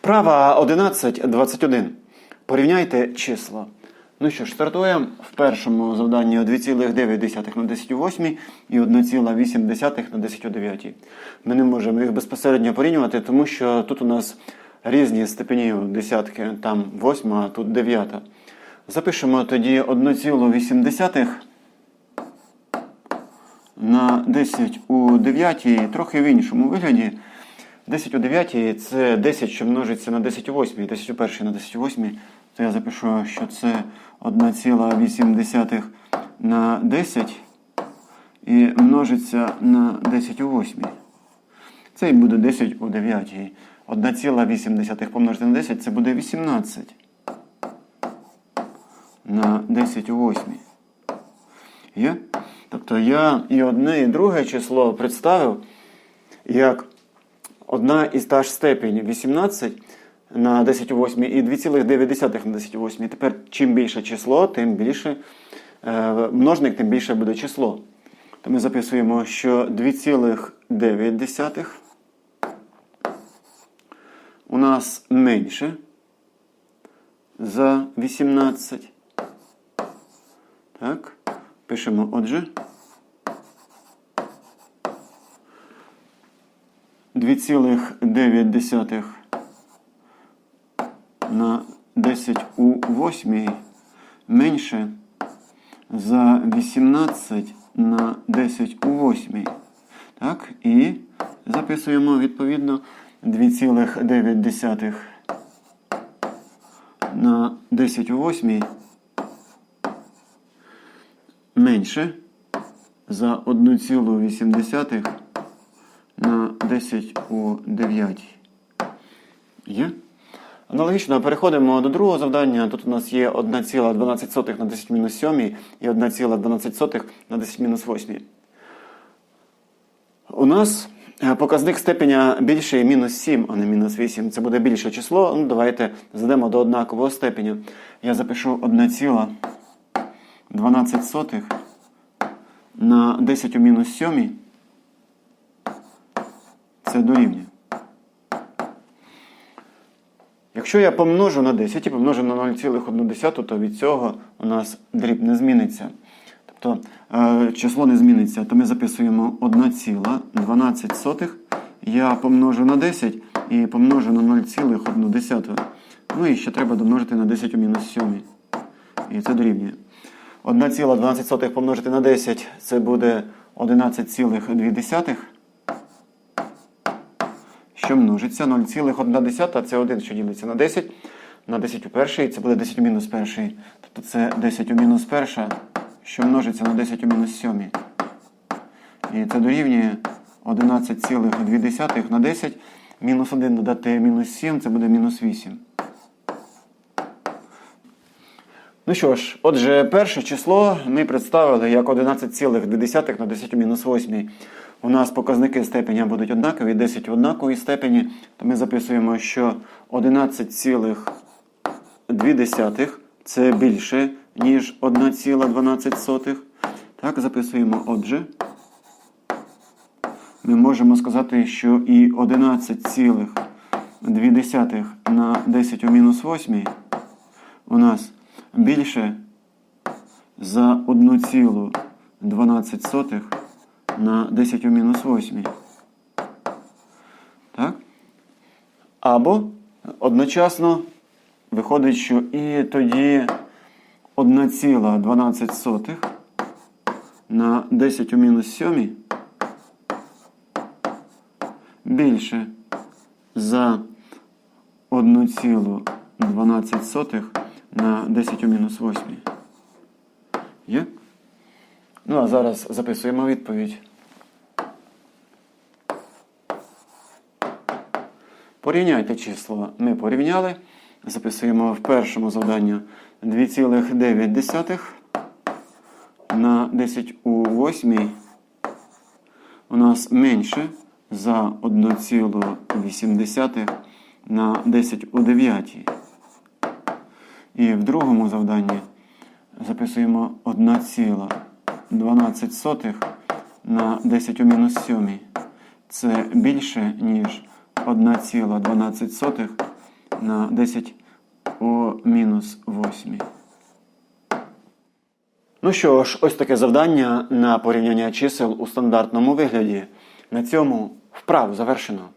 Вправа 11.21. Порівняйте числа. Ну що ж, стартуємо в першому завданні 2,9 на 10 у 8 і 1,8 на 10 у 9. Ми не можемо їх безпосередньо порівнювати, тому що тут у нас різні степені десятки, там 8, а тут 9. Запишемо тоді 1,8 на 10 у 9, трохи в іншому вигляді. 10 у 9 це 10, що множиться на 10 у 8, 10 у 1 на 10 у 8, то я запишу, що це 1,8 на 10 і множиться на 10 у 8. Це і буде 10 у 9. 1,8 помножити на 10 це буде 18 на 10 у 8. Є? Тобто я і одне, і друге число представив як одна і та ж степень 18 на 10 у 8 і 2,9 на 10 у 8. І тепер чим більше число, тим більше е, множник, тим більше буде число. То ми записуємо, що 2,9 у нас менше за 18. Так, пишемо отже. 2,9 на 10 у 8 менше за 18 на 10 у 8. Так, і записуємо відповідно 2,9 на 10 у 8 менше за 1,8 на 10 у 9. Є? Аналогічно переходимо до другого завдання. Тут у нас є 1,12 на 10 мінус 7 і 1,12 на 10 мінус 8. У нас е, показник степеня більше мінус 7, а не мінус 8. Це буде більше число. Ну, Давайте зведемо до однакового степеня. Я запишу 1,12 на 10 у мінус 7. Це дорівнює. Якщо я помножу на 10 і помножу на 0,1, то від цього у нас дріб не зміниться. Тобто е, число не зміниться, то ми записуємо 1,12. Я помножу на 10 і помножу на 0,1. Ну і ще треба домножити на 10 у мінус 7. І це дорівнює. 1,12 помножити на 10 це буде 11,2 що множиться 0,1 це 1, що ділиться на 10. На 10 у перший, це буде 10 у мінус перший. Тобто це 10 у мінус перша, що множиться на 10 у мінус 7. І це дорівнює 11,2 на 10. Мінус 1 додати мінус 7, це буде мінус 8. Ну що ж, отже, перше число ми представили як 11,2 на 10 у мінус 8. У нас показники степеня будуть однакові, 10 в однаковій степені, то ми записуємо, що 11,2 це більше, ніж 1,12. Так, записуємо отже. Ми можемо сказати, що і 11,2 на 10 у мінус 8 у нас більше за 1,12 на 10 у мінус 8. Так? Або одночасно виходить, що і тоді 1,12 на 10 у мінус 7 більше за 1,12 на 10 у мінус 8. Є? Ну, а зараз записуємо відповідь. Порівняйте числа. Ми порівняли. Записуємо в першому завданні 2,9 на 10 у 8 у нас менше за 1,8 на 10 у 9. І в другому завданні записуємо 1,12 на 10 у мінус 7. Це більше, ніж 1,12 на 10 у мінус 8. Ну що ж, ось таке завдання на порівняння чисел у стандартному вигляді. На цьому вправу завершено.